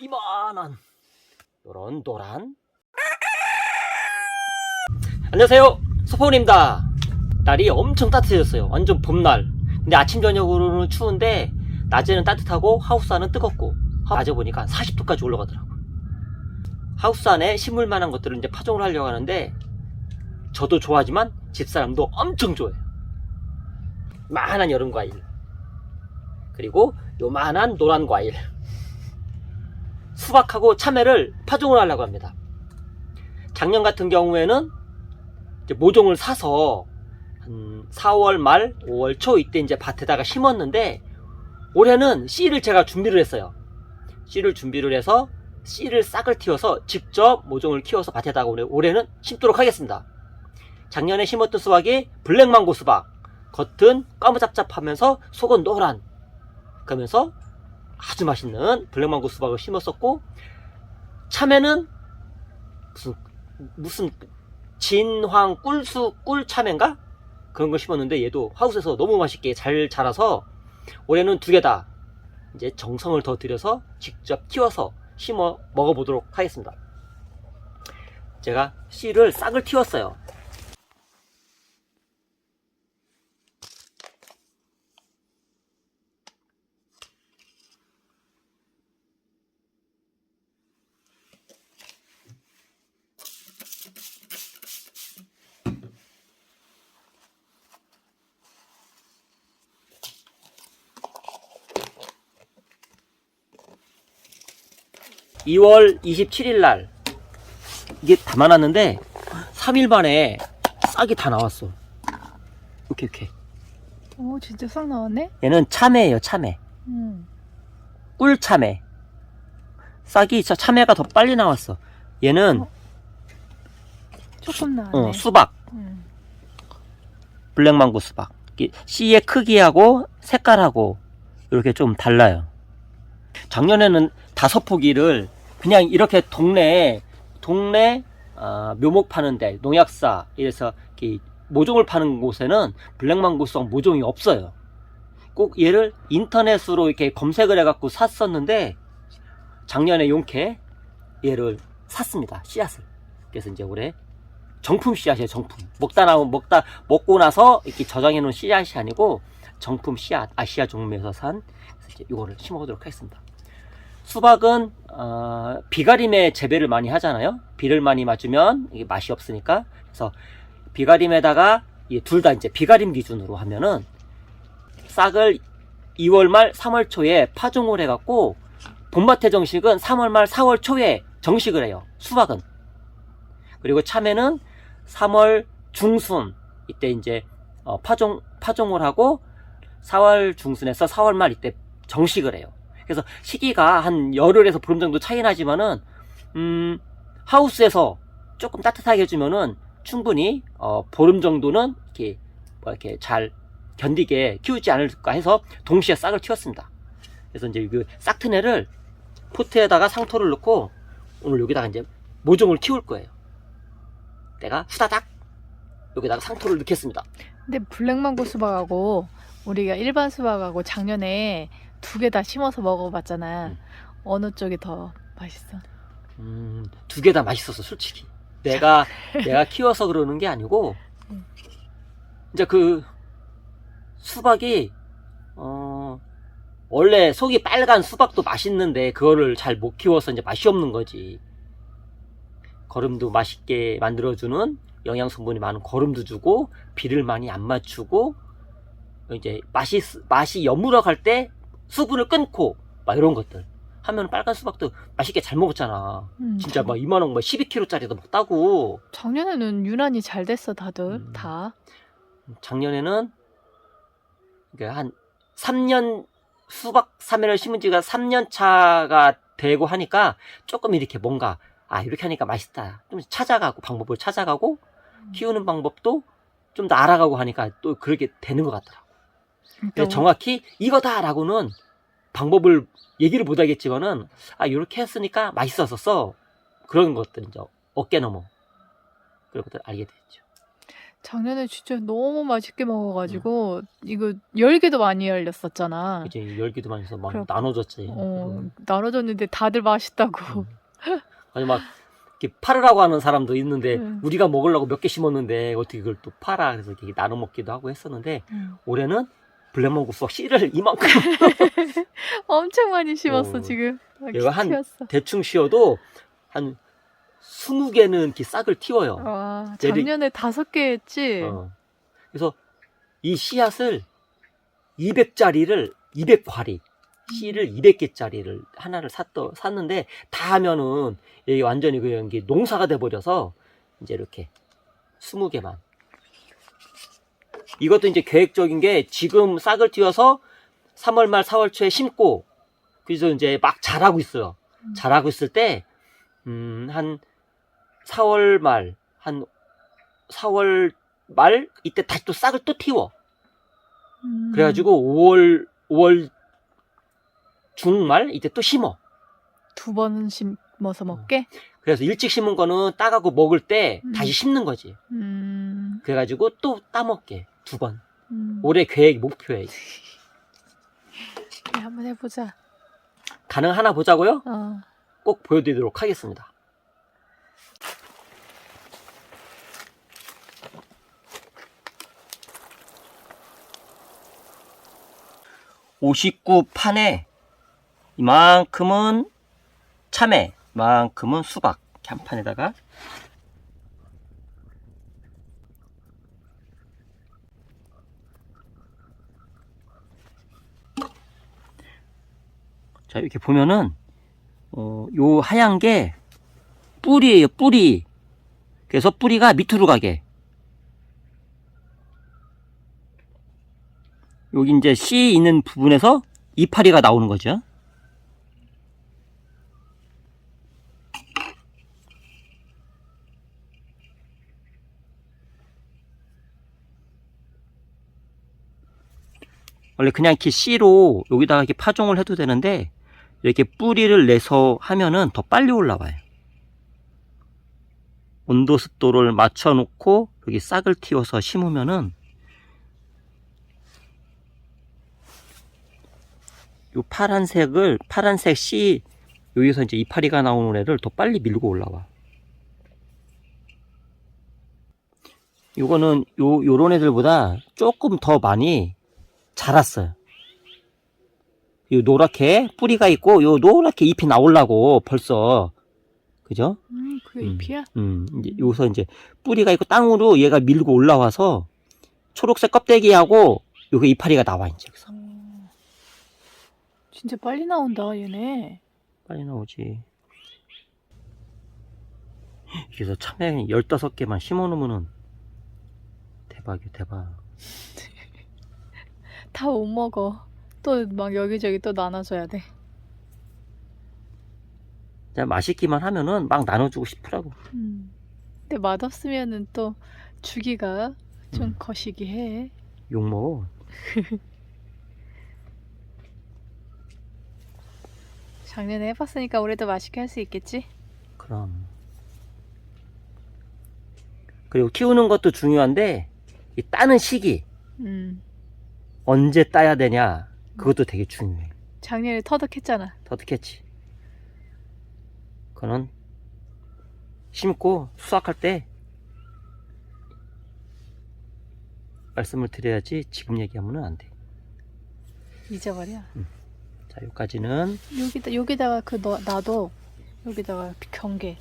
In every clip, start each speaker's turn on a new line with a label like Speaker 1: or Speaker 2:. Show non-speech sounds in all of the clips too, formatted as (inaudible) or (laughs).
Speaker 1: 이만한 요런 노란. 안녕하세요. 소포입니다. 날이 엄청 따뜻해졌어요. 완전 봄날. 근데 아침 저녁으로는 추운데 낮에는 따뜻하고 하우스 안은 뜨겁고 낮에 보니까 40도까지 올라가더라고 하우스 안에 심을 만한 것들을 이제 파종을 하려고 하는데 저도 좋아하지만 집사람도 엄청 좋아해요. 만한 여름 과일. 그리고 요만한 노란 과일 수박하고 참외를 파종을 하려고 합니다. 작년 같은 경우에는 모종을 사서 한 4월 말, 5월 초 이때 이제 밭에다가 심었는데 올해는 씨를 제가 준비를 했어요. 씨를 준비를 해서 씨를 싹을 틔워서 직접 모종을 키워서 밭에다가 올해, 올해는 심도록 하겠습니다. 작년에 심었던 수박이 블랙망고 수박. 겉은 까무잡잡하면서 속은 노란. 그러면서 아주 맛있는 블랙망고 수박을 심었었고 참외는 무슨 무슨 진황 꿀수 꿀 참외인가 그런 걸 심었는데 얘도 하우스에서 너무 맛있게 잘 자라서 올해는 두 개 다 이제 정성을 더 들여서 직접 키워서 심어 먹어보도록 하겠습니다. 제가 씨를 싹을 틔웠어요. 이 2월 27일 날 이게 담아놨는데 3일 만에 싹이 다 나왔어. 이렇게 이렇게.
Speaker 2: 오 진짜 싹 나왔네?
Speaker 1: 얘는 참외예요, 참외.
Speaker 2: 응.
Speaker 1: 꿀 참외. 싹이 진짜 참외가 더 빨리 나왔어. 얘는
Speaker 2: 어, 조금 나왔네.
Speaker 1: 어, 수박,
Speaker 2: 응.
Speaker 1: 블랙망고 수박. 씨의 크기하고 색깔하고 이렇게 좀 달라요. 작년에는 다섯 포기를 그냥 이렇게 동네에 동네 아, 묘목 파는데 농약사 이래서 모종을 파는 곳에는 블랙망고 수박 모종이 없어요. 꼭 얘를 인터넷으로 이렇게 검색을 해갖고 샀었는데 작년에 용케 얘를 샀습니다. 씨앗을. 그래서 이제 올해 정품 씨앗이에요. 정품. 먹다 나면 먹다 먹고 나서 이렇게 저장해 놓은 씨앗이 아니고 정품 씨앗 아시아 종묘에서 산 이거를 심어보도록 하겠습니다. 수박은 어, 비가림에 재배를 많이 하잖아요. 비를 많이 맞으면 이게 맛이 없으니까 그래서 비가림에다가 둘 다 이제 비가림 기준으로 하면은 싹을 2월 말 3월 초에 파종을 해갖고 봄밭의 정식은 3월 말 4월 초에 정식을 해요. 수박은 그리고 참외는 3월 중순 이때 이제 어, 파종 파종을 하고 4월 중순에서 4월 말 이때 정식을 해요. 그래서 시기가 한 열흘에서 보름 정도 차이 나지만은 음, 하우스에서 조금 따뜻하게 해주면은 충분히 어, 보름 정도는 이렇게 뭐 이렇게 잘 견디게 키우지 않을까 해서 동시에 싹을 틔웠습니다. 그래서 이제 그 싹트네를 포트에다가 상토를 넣고 오늘 여기다가 이제 모종을 키울 거예요. 내가 후다닥 여기다가 상토를 넣겠습니다.
Speaker 2: 근데 블랙망고 수박하고 우리가 일반 수박하고 작년에 두 개 다 심어서 먹어봤잖아.
Speaker 1: 음.
Speaker 2: 어느 쪽이 더 맛있어?
Speaker 1: 음, 두 개 다 맛있었어, 솔직히. 내가, (laughs) 내가 키워서 그러는 게 아니고,
Speaker 2: 음.
Speaker 1: 이제 그, 수박이, 어, 원래 속이 빨간 수박도 맛있는데, 그거를 잘 못 키워서 이제 맛이 없는 거지. 거름도 맛있게 만들어주는 영양 성분이 많은 거름도 주고, 비를 많이 안 맞추고, 이제 맛이, 맛이 여물어 갈 때 수분을 끊고, 막 이런 것들. 하면 빨간 수박도 맛있게 잘 먹었잖아.
Speaker 2: 음,
Speaker 1: 진짜 막 이만한 거 12kg짜리도 막 따고
Speaker 2: 작년에는 유난히 잘 됐어 다들
Speaker 1: 음.
Speaker 2: 다.
Speaker 1: 작년에는 이게 한 3년 수박 사면을 심은 지가 3년 차가 되고 하니까 조금 이렇게 뭔가 아 이렇게 하니까 맛있다 좀 찾아가고 방법을 찾아가고
Speaker 2: 음.
Speaker 1: 키우는 방법도 좀 더 알아가고 하니까 또 그렇게 되는 것 같더라고.
Speaker 2: 그러니까
Speaker 1: 그래서 정확히 이거다라고는 방법을 얘기를 못 하겠지만은 아 이렇게 했으니까 맛있었었어 그런 것들 이제 어깨 넘어 그런 것들 알게 됐죠.
Speaker 2: 작년에 진짜 너무 맛있게 먹어가지고 이거 열개도 많이 열렸었잖아.
Speaker 1: 이제 열기도 많이 해서 막
Speaker 2: 그래갖고-
Speaker 1: 나눠줬지.
Speaker 2: 어, 나눠줬는데 다들 맛있다고.
Speaker 1: 음. 아니 막 이렇게 팔으라고 하는 사람도 있는데
Speaker 2: 음.
Speaker 1: 우리가 먹으려고 몇 개 심었는데 어떻게 그걸 또 팔아 그래서 이렇게 나눠 먹기도 하고 했었는데
Speaker 2: 음.
Speaker 1: 올해는 블랙망고 수박 씨를 이만큼 (laughs)
Speaker 2: 엄청 많이 심었어
Speaker 1: 어.
Speaker 2: 지금. 막
Speaker 1: 얘가 한-
Speaker 2: 키웠어.
Speaker 1: 대충 씌워도 한 20개는 이렇게 싹을 틔워요.
Speaker 2: 와
Speaker 1: 얘를-
Speaker 2: 작년에 다섯 개 했지.
Speaker 1: 어. 그래서 이 씨앗을 200짜리를 200과리 씨를 200개짜리를 하나를 샀더, 샀는데 다 하면은 이게 완전히 그냥 게 농사가 돼 버려서 이제 이렇게 20개만 이것도 이제 계획적인 게 지금 싹을 틔워서 3월 말 4월 초에 심고 그래서 이제 막 자라고 있어요.
Speaker 2: 음.
Speaker 1: 자라고 있을 때, 음, 한 4월 말, 한 4월 말, 이때 다시 또 싹을 또 틔워.
Speaker 2: 음.
Speaker 1: 그래가지고 5월, 5월 중말, 이때 또 심어.
Speaker 2: 두번 심어서 먹게.
Speaker 1: 그래서 일찍 심은 거는 따가고 먹을 때
Speaker 2: 음.
Speaker 1: 다시 심는 거지.
Speaker 2: 음.
Speaker 1: 그래가지고 또 따먹게. 두 번.
Speaker 2: 음.
Speaker 1: 올해 계획, 목표에.
Speaker 2: 그래, 한번 해보자.
Speaker 1: 가능하나 보자고요?
Speaker 2: 어.
Speaker 1: 꼭 보여드리도록 하겠습니다. (59) 판에 이만큼은 참외 이만큼은 수박 한 판에다가 자 이렇게 보면은 어, 요 하얀 게 뿌리예요, 뿌리. 그래서 뿌리가 밑으로 가게. 여기 이제 씨 있는 부분에서 이파리가 나오는 거죠. 원래 그냥 이렇게 씨로 여기다가 이렇게 파종을 해도 되는데 이렇게 뿌리를 내서 하면은 더 빨리 올라와요. 온도 습도를 맞춰 놓고 여기 싹을 틔워서 심으면은 요 파란색을 파란색 씨 여기서 이제 이파리가 나오는 애를 더 빨리 밀고 올라와. 요거는 요 요런 애들보다 조금 더 많이 자랐어요. 요 노랗게 뿌리가 있고 요 노랗게 잎이 나오려고 벌써 그죠?
Speaker 2: 음, 그게
Speaker 1: 음.
Speaker 2: 잎이야?
Speaker 1: 음 이제 여기서 이제 뿌리가 있고 땅으로 얘가 밀고 올라와서 초록색 껍데기하고 요게 이파리가 나와 이제 여기서
Speaker 2: 어. 진짜 빨리 나온다, 얘네.
Speaker 1: 빨리 나오지. 그래서 참외 15개만 심어 놓으면은 대박이야 대박. (laughs)
Speaker 2: 다 못 먹어. 또 막 여기저기 또 나눠줘야 돼.
Speaker 1: 그냥 맛있기만 하면은 막 나눠주고 싶더라고.
Speaker 2: 음. 근데 맛없으면은 또 주기가 좀
Speaker 1: 음.
Speaker 2: 거시기 해.
Speaker 1: 욕 먹어. (laughs)
Speaker 2: 작년에 해봤으니까 올해도 맛있게 할 수 있겠지?
Speaker 1: 그럼. 그리고 키우는 것도 중요한데 이 따는 시기
Speaker 2: 음.
Speaker 1: 언제 따야 되냐 그것도 되게 중요해.
Speaker 2: 작년에 터득했잖아.
Speaker 1: 터득했지. 그거는 심고 수확할 때 말씀을 드려야지 지금 얘기하면 안 돼.
Speaker 2: 잊어버려.
Speaker 1: 자, 여기까지는
Speaker 2: 여기다 여기다가 그 너, 나도 여기다가 경계.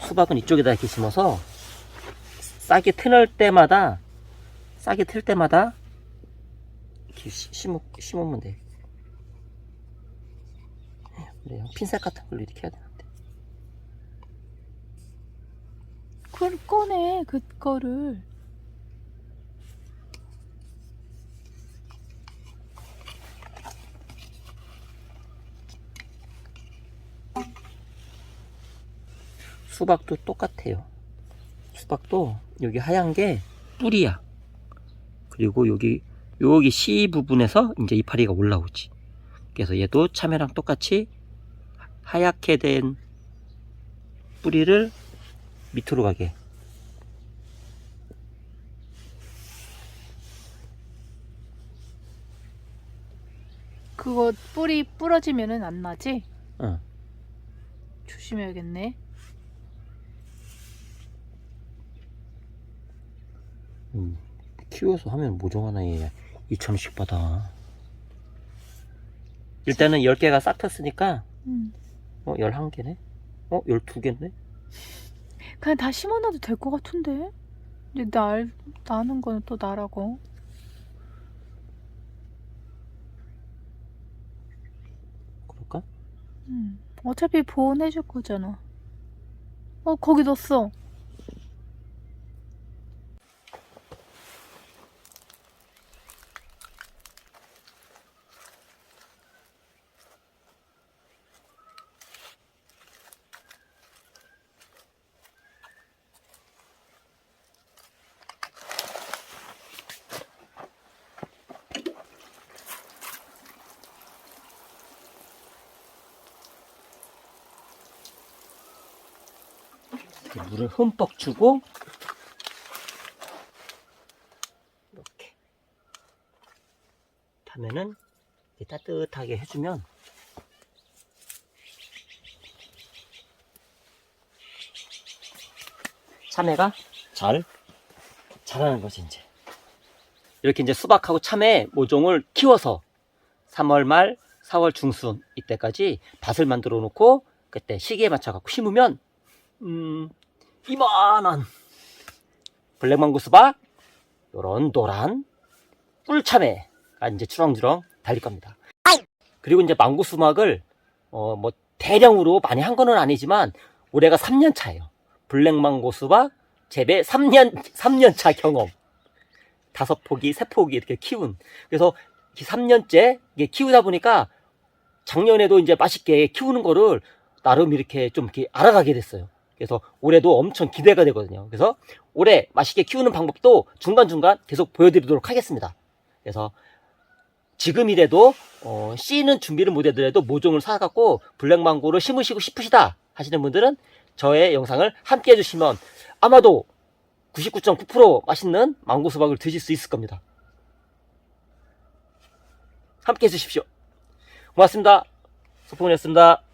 Speaker 1: 수박은 이쪽에다 이렇게 심어서 싹이 트는 때마다 싹이 틀 때마다 이렇게 시- 심어, 심으면 돼. 그래요. 핀셋 같은 걸로 이렇게 해야 되는데.
Speaker 2: 그걸 꺼내 그거를.
Speaker 1: 수박도 똑같아요. 수박도 여기 하얀 게 뿌리야. 그리고 여기 여기 씨 부분에서 이제 이파리가 올라오지. 그래서 얘도 참외랑 똑같이 하얗게 된 뿌리를 밑으로 가게.
Speaker 2: 그거 뿌리 부러지면은 안 나지?
Speaker 1: 응.
Speaker 2: 조심해야겠네.
Speaker 1: 음, 키워서 하면 모종 하나에 2천원씩 받아. 일단은 10개가 싹 폈으니까,
Speaker 2: 음.
Speaker 1: 어, 11개네? 어, 12개네?
Speaker 2: 그냥 다 심어놔도 될 것 같은데? 이제 날, 나는 거는 또 나라고.
Speaker 1: 그럴까?
Speaker 2: 음. 어차피 보온해줄 거잖아. 어, 거기 넣었어.
Speaker 1: 물을 흠뻑 주고, 이렇게. 하면은, 따뜻하게 해주면, 참외가 잘 자라는 거지, 이제. 이렇게 이제 수박하고 참외 모종을 키워서 3월 말, 4월 중순 이때까지 밭을 만들어 놓고 그때 시기에 맞춰 갖고 심으면 음, 이만한 블랙망고 수박 요런 노란 꿀참외가 이제 주렁주렁 달릴 겁니다. 그리고 이제 망고 수박을 어, 뭐 대량으로 많이 한 거는 아니지만 올해가 3년 차예요. 블랙망고 수박 재배 3년 3년 차 경험. 다섯 포기, 세 포기 이렇게 키운. 그래서 3년째 이게 키우다 보니까 작년에도 이제 맛있게 키우는 거를 나름 이렇게 좀 이렇게 알아가게 됐어요. 그래서 올해도 엄청 기대가 되거든요. 그래서 올해 맛있게 키우는 방법도 중간중간 계속 보여드리도록 하겠습니다. 그래서 지금이라도 어, 씨는 준비를 못해더라도 모종을 사갖고 블랙망고를 심으시고 싶으시다 하시는 분들은 저의 영상을 함께 해주시면 아마도 99.9% 맛있는 망고 수박을 드실 수 있을 겁니다. 함께 해주십시오. 고맙습니다. 소풍이었습니다.